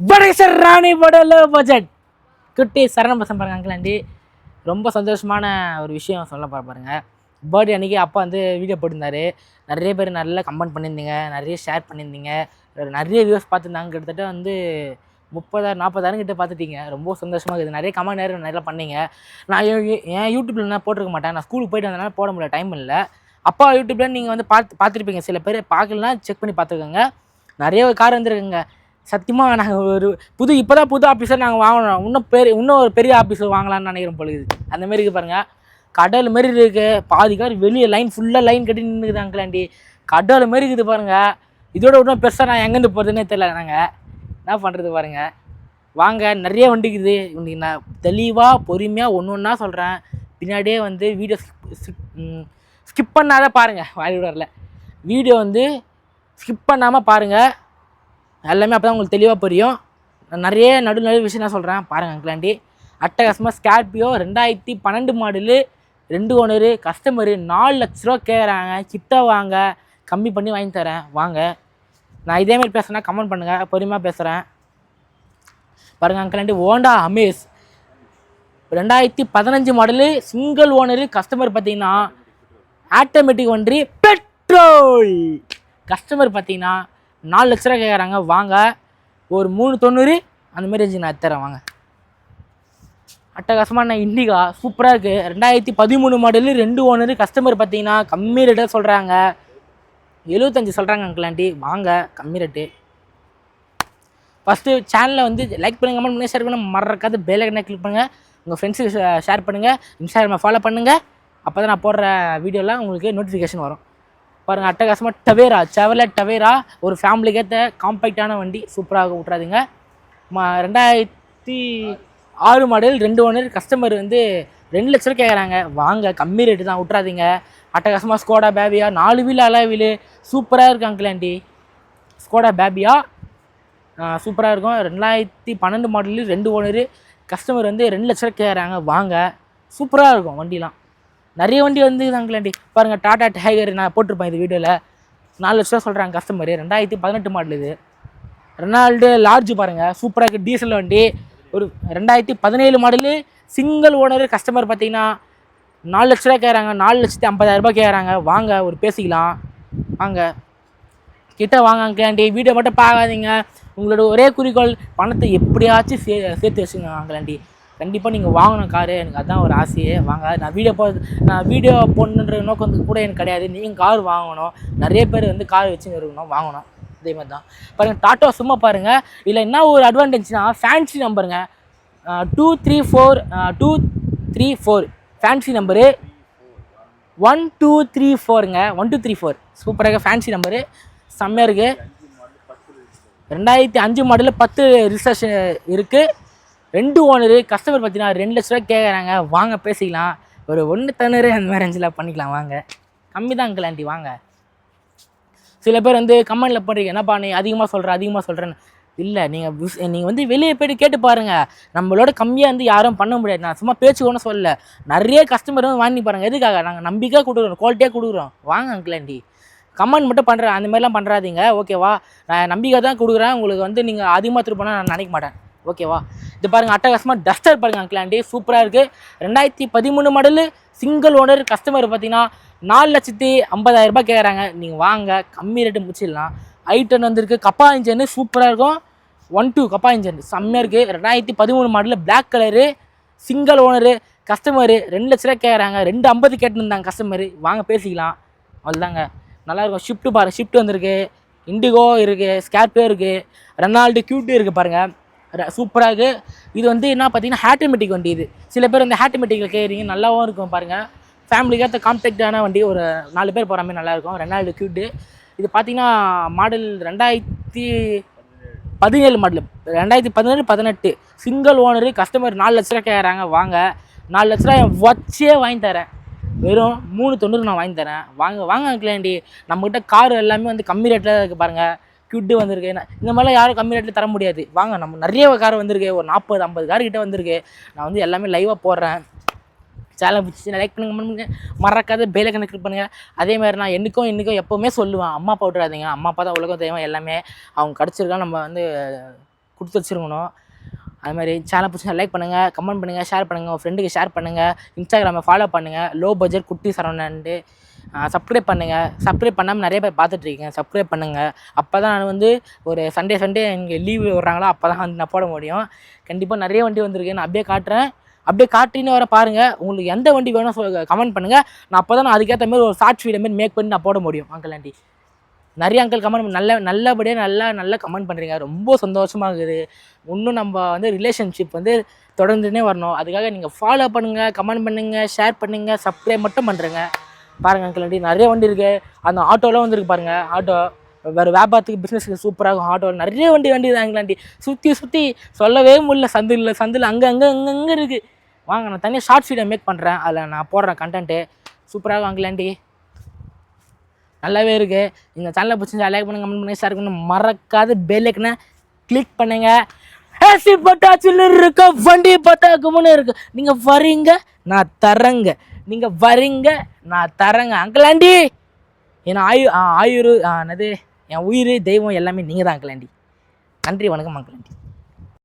படேசர் ராணி படல பட்ஜெட் குட்டி சரண பசங்க பாருங்க அங்கிள் ஆண்டி. ரொம்ப சந்தோஷமான ஒரு விஷயம் சொல்ல பா- பாருங்க. பர்த்டே அன்றைக்கி அப்பா வந்து வீடியோ போட்டிருந்தாரு. நிறைய பேர் நல்லா கமெண்ட் பண்ணியிருந்தீங்க நிறைய ஷேர் பண்ணியிருந்தீங்க. நிறைய வியூஸ் பார்த்துருந்தாங்க. கிட்டத்தட்ட வந்து முப்பதாயிரம் நாற்பதாயிரம் கிட்ட பார்த்துட்டீங்க. ரொம்ப சந்தோஷமாக இருக்குது. நிறைய கமெண்ட் நேரம் நிறைய பண்ணீங்க. நான் என் யூடியூப்பில் என்ன போட்டிருக்க மாட்டேன். நான் ஸ்கூலுக்கு போயிட்டு வந்தனால போட முடியல டைம் இல்லை. அப்பா யூடியூப்பில் நீங்கள் வந்து பார்த்து பார்த்துருப்பீங்க. சில பேர் பார்க்கலனா செக் பண்ணி பார்த்துக்கோங்க. நிறைய கார் வந்துருக்குங்க. சத்தியமாக நாங்கள் ஒரு புது இப்போ தான் புது ஆஃபீஸர் நாங்கள் வாங்கணும் இன்னும் பெரிய இன்னும் ஒரு பெரிய ஆஃபீஸர் வாங்கலாம்னு நினைக்கிறோம் பொழுது அந்த மாதிரி இருக்குது பாருங்கள் கடல் மாரி இருக்கு. பாதி கார் வெளியே லைன் ஃபுல்லாக லைன் கட்டி நின்றுக்குது அங்கிள் கடல் மாரி இருக்குது பாருங்கள் இதோட இன்னும் பெருசாக நான் எங்கேருந்து போகிறதுனே தெரியல நாங்கள் என்ன பண்ணுறது பாருங்கள் வாங்க நிறைய வண்டிக்குது இருக்குது. இன்னைக்கு நான் தெளிவாக பொறுமையாக ஒன்று ஒன்றா சொல்கிறேன் பின்னாடியே வந்து வீடியோ ஸ்கிப் பண்ணாத பாருங்கள் வாலிவுடரில் வீடியோ வந்து ஸ்கிப் பண்ணாமல் பாருங்கள் எல்லாமே அப்போ தான் உங்களுக்கு தெளிவாக புரியும். நான் நிறைய நடு நடு விஷயம் நான் சொல்கிறேன் பாருங்கள் அங்கிளாண்டி அட்டகாசமாக ஸ்கார்பியோ ரெண்டாயிரத்தி பன்னெண்டு மாடலு ரெண்டு ஓனரு கஸ்டமரு நாலு லட்ச ரூபா கேட்குறாங்க கிட்ட வாங்க. கம்மி பண்ணி வாங்கி தரேன். வாங்க. நான் இதேமாரி பேசுனா கமெண்ட் பண்ணுங்கள் பொறுமையாக பேசுகிறேன் பாருங்கள் அங்கிளாண்டி ஓண்டா அமேஸ் ரெண்டாயிரத்தி பதினஞ்சு மாடலு சிங்கிள் ஓனரு கஸ்டமர் பார்த்தீங்கன்னா ஆட்டோமேட்டிக் ஒன்றி பெட்ரோல் கஸ்டமர் பார்த்தீங்கன்னா நாலு லட்ச ரூபா கேட்குறாங்க வாங்க. ஒரு மூணு தொண்ணூறு அந்த மாதிரி ரேஞ்சுக்கு நான் தரேன் வாங்க. அட்டகாசமான இண்டிகா சூப்பராக இருக்குது ரெண்டாயிரத்தி பதிமூணு மாடலு ரெண்டு ஓனரு கஸ்டமர் பார்த்தீங்கன்னா கம்மி ரேட்டாக சொல்கிறாங்க எழுபத்தஞ்சு சொல்கிறாங்க அங்கிள் வாங்க கம்மி ரேட்டு ஃபஸ்ட்டு சேனலில் வந்து லைக் பண்ணுங்க கமெண்ட் பண்ணி ஷேர் பண்ணுங்க. மறக்காத பெல் ஐக்கனை கிளிக் பண்ணுங்கள் உங்கள் ஃப்ரெண்ட்ஸுக்கு ஷேர் பண்ணுங்கள் இன்ஸ்டாகிராமை ஃபாலோ பண்ணுங்கள் அப்போ தான் நான் போடுற வீடியோலாம் உங்களுக்கு நோட்டிஃபிகேஷன் வரும். பாருங்கள் அட்டகாசமாக டவேரா செவல டவேரா ஒரு ஃபேமிலிக்கு ஏற்ற காம்பேக்டான வண்டி சூப்பராக விட்றாதீங்க மா ரெண்டாயிரத்தி ஆறு மாடல் ரெண்டு ஓனர் கஸ்டமர் வந்து ரெண்டு லட்ச ரூபா கேட்குறாங்க வாங்க கம்மி ரேட்டு தான் விட்றாதீங்க அட்டகாசமாக ஸ்கோடா பேபியா நாலு வீல் அலா வீல் சூப்பராக இருக்கு அங்கிள் ஸ்கோடா பேபியா சூப்பராக இருக்கும். ரெண்டாயிரத்தி பன்னெண்டு மாடலு ரெண்டு ஓனர் கஸ்டமர் வந்து ரெண்டு லட்ச ரூபா கேட்குறாங்க வாங்க சூப்பராக இருக்கும் வண்டிலாம். நிறைய வண்டி வந்து அங்கிளாண்டி பாருங்கள் டாடா டைகர் நான் போட்டிருப்பேன் இது வீடியோவில் நாலு லட்ச ரூபா சொல்கிறாங்க கஸ்டமர் ரெண்டாயிரத்தி பதினெட்டு மாடல் இது. ரெனால்டு லார்ஜ் பாருங்கள் சூப்பராக இருக்குது டீசல் வண்டி. ஒரு ரெண்டாயிரத்தி பதினேழு மாடலு சிங்கிள் ஓனர் கஸ்டமர் பார்த்தீங்கன்னா நாலு லட்ச ரூபா கேட்குறாங்க நாலு லட்சத்தி ஐம்பதாயிரம் ரூபாய் கேட்குறாங்க வாங்க ஒரு பேசிக்கலாம். வாங்க. கிட்ட வாங்க அங்கிளாண்டி வீடியோ மட்டும் பார்க்காதீங்க. உங்களோட ஒரே குறிக்கோள் பணத்தை எப்படியாச்சும் சே சேர்த்து வச்சுங்க அங்கிளாண்டி கண்டிப்பாக நீங்கள் வாங்கணும் காரு. எனக்கு அதான் ஒரு ஆசையே. வாங்க நான் வீடியோ போ நான் வீடியோ போடணுன்ற நோக்கம் கூட எனக்கு கிடையாது. நீங்கள் கார் வாங்கணும். நிறைய பேர் வந்து கார் வச்சுன்னு இருக்கணும். வாங்கணும். அதே மாதிரி தான். பாருங்கள் டாட்டா சும்மா பாருங்கள் இதில் என்ன ஒரு அட்வான்டேஜ்னா fancy நம்பருங்க two three four two three four fancy number one two three ஃபோருங்க one two three four சூப்பராக ஃபேன்சி நம்பரு செம்மையாக இருக்குது ரெண்டாயிரத்தி அஞ்சு மாடலில் பத்து ரிசர்ஷன் இருக்குது ரெண்டு ஓனரு கஸ்டமர் பார்த்தீங்கன்னா ரெண்டு லட்ச ரூபா கேட்குறாங்க வாங்க பேசிக்கலாம். ஒரு ஒன்று தண்ணூறு அந்த மாதிரி ரேஞ்சில் பண்ணிக்கலாம். வாங்க. கம்மி தான் அங்கிள் ஆண்டி வாங்க. சில பேர் வந்து கமெண்டில் பண்ணுறீங்க என்னப்பா நீ அதிகமாக சொல்கிற அதிகமாக சொல்கிறேன்னு இல்லை நீங்கள் விஸ் நீங்கள் வந்து வெளியே போய்ட்டு கேட்டு பாருங்கள் நம்மளோட கம்மியாக வந்து யாரும் பண்ண முடியாது. நான் சும்மா பேச்சு ஒன்றும் சொல்லல. நிறைய கஸ்டமர் வந்து வாங்கி பாருங்கள் எதுக்காக? நாங்கள் நம்பிக்கையாக கொடுக்குறோம். குவாலிட்டியாக கொடுக்குறோம். வாங்க அங்கிள் ஆண்டி கமெண்ட் மட்டும் பண்ணுறேன் அந்த மாதிரிலாம் பண்ணுறாதீங்க ஓகேவா நான் நம்பிக்கை தான் கொடுக்குறேன். உங்களுக்கு வந்து நீங்கள் அதிகமாக திருப்பணும் நான் நினைக்க மாட்டேன். ஓகேவா இது பாருங்கள் அட்டகாசமாக டஸ்டர் பாருங்கள் அங்கிளாண்டி சூப்பராக இருக்குது ரெண்டாயிரத்தி பதிமூணு மாடலு சிங்கிள் ஓனர் கஸ்டமர் பார்த்தீங்கன்னா நாலு லட்சத்தி ஐம்பதாயிரம் ரூபாய் கேட்குறாங்க நீங்கள் வாங்க கம்மி ரேட்டு முடிச்சிடலாம். ஐட்டன் வந்திருக்கு. கப்பா இன்ஜின் சூப்பராக இருக்கும். ஒன் டூ கப்பா இன்ஜின் செம்மையாக இருக்குது ரெண்டாயிரத்தி பதிமூணு மாடலில் black colour single owner customer ரெண்டு லட்ச ரூபா கேட்குறாங்க ரெண்டு ஐம்பது கேட்டுருந்தாங்க கஸ்டமரு வாங்க பேசிக்கலாம். அவ்வளோதாங்க நல்லாயிருக்கும் ஷிஃப்ட்டு பாருங்கள் ஷிஃப்ட் வந்திருக்கு. இண்டிகோ இருக்குது ஸ்கார்பியோ இருக்குது ரெனால்டு கியூட்டு இருக்குது பாருங்கள் சூப்பராக இருக்குது இது வந்து என்ன பார்த்தீங்கன்னா ஹேட்டமெட்டிக் வண்டி இது. சில பேர் வந்து ஹேட்டமெட்டிக்கில் கேட்குறீங்க நல்லாவும் இருக்கும் பாருங்கள் ஃபேமிலிக்காக காம்பேக்டான வண்டி ஒரு நாலு பேர் போகிற மாதிரி நல்லாயிருக்கும் ரெனால்டு க்யூட்டு இது பார்த்தீங்கன்னா மாடல் ரெண்டாயிரத்தி பதினேழு மாடல் ரெண்டாயிரத்தி பதினேழு பதினெட்டு. சிங்கிள் ஓனரு கஸ்டமர் நாலு லட்ச ரூபா கேட்குறாங்க வாங்க. நாலு லட்ச ரூபா வச்சே வாங்கி தரேன். வெறும் மூணு தொண்ணூறு நான் வாங்கி தரேன். வாங்க வாங்க அங்கிளாண்டி நம்மக்கிட்ட கார் எல்லாமே வந்து கம்மி ரேட்டில் இருக்குது பாருங்கள் க்யூட்டு வந்திருக்கு. நான் இந்த மாதிரிலாம் யாரும் கம்மி ரேட்டில் தர முடியாது. வாங்க நம்ம நிறைய கார் வந்திருக்கு. ஒரு நாற்பது ஐம்பது கார் கிட்டே வந்திருக்கு. நான் வந்து எல்லாமே லைவாக போடுறேன். சேனல் பிடிச்சி லைக் பண்ணுங்க பண்ணுங்க மறக்காத பேல கணக்கு கிளிக் பண்ணுங்கள் அதே மாதிரி நான் என்னைக்கும் என்றைக்கும் எப்போவுமே சொல்லுவேன். அம்மா அப்பா விட்றாதீங்க அம்மா அப்பா தான் உலகம் தெய்வம் எல்லாமே. அவங்க கிடச்சிருக்கா நம்ம வந்து கொடுத்து வச்சிருக்கணும். அது மாதிரி சேனல் பிடிச்சி லைக் பண்ணுங்கள் கமெண்ட் பண்ணுங்கள் ஷேர் பண்ணுங்கள் உங்கள் ஃப்ரெண்டுக்கு ஷேர் பண்ணுங்கள் இன்ஸ்டாகிராமை ஃபாலோ பண்ணுங்கள் லோ பட்ஜெட் குட்டி சரவணன்ட்டு சப்ஸ்கிரைப் பண்ணுங்கள் சப்ஸ்கிரைப் பண்ணாமல் நிறைய பேர் பார்த்துட்ருக்கீங்க சப்ஸ்கிரைப் பண்ணுங்கள் அப்போ தான் நான் வந்து ஒரு சண்டே சண்டே இங்கே லீவு விடுறாங்களோ அப்போ தான் வந்து நான் போட முடியும். கண்டிப்பாக நிறைய வண்டி வந்திருக்கு. நான் அப்படியே காட்டுறேன். அப்படியே காட்டின்னு வர பாருங்கள் உங்களுக்கு எந்த வண்டி வேணும் கமெண்ட் பண்ணுங்கள் நான் அப்போ தான் நான் அதுக்கேற்ற மாதிரி ஒரு ஷார்ட் வீடியோ மாதிரி மேக் பண்ணி நான் போட முடியும். அங்கிள் ஆண்டி நிறைய அங்கிள் கமெண்ட் நல்ல நல்லபடியாக நல்லா நல்லா கமெண்ட் பண்ணுறீங்க ரொம்ப சந்தோஷமாக இருக்குது. இன்னும் நம்ம வந்து ரிலேஷன்ஷிப் வந்து தொடர்ந்துனே வரணும். அதுக்காக நீங்கள் ஃபாலோ பண்ணுங்கள் கமெண்ட் பண்ணுங்கள் ஷேர் பண்ணுங்கள் சப்ஸ்கிரைப் மட்டும் பண்ணுறேங்க பாருங்கள் அங்கிள் வண்டி நிறைய வண்டி இருக்குது அந்த ஆட்டோலாம் வந்துருக்கு பாருங்கள் ஆட்டோ வேறு வியாபாரத்துக்கு பிஸ்னஸுக்கு சூப்பராக இருக்கும். ஆட்டோ நிறைய வண்டி வண்டி தான் அங்கிளாண்டி சுற்றி சுற்றி சொல்லவே முடியல. சந்தில் சந்தில் அங்கே அங்கே அங்கே அங்கே இருக்குது வாங்க நான் தனியாக ஷார்ட்ஸ் வீடியோ மேக் பண்ணுறேன் அதில் நான் போடுறேன் கண்டென்ட்டு சூப்பராக அங்கிளாண்டி நல்லாவே இருக்குது இந்த சேனலை பிடிச்சி லைக் பண்ணுங்க கமெண்ட் பண்ணுங்க ஷேர் பண்ணுங்க. மறக்காத பெல்லைக்குன்னு கிளிக் பண்ணுங்கள் ஏசி பட்டாச்சில் இருக்க. வண்டி பட்டாக்குமுன்னு இருக்கு. நீங்கள் வரீங்க நான் தரேங்க நீங்கள் வரீங்க நான் தரேங்க. அங்கிள் ஆண்டி என் ஆயு ஆயுர் என்னது என் உயிர் தெய்வம் எல்லாமே நீங்கள் தான் அங்கிள் ஆண்டி நன்றி வணக்கம் அங்கிள் ஆண்டி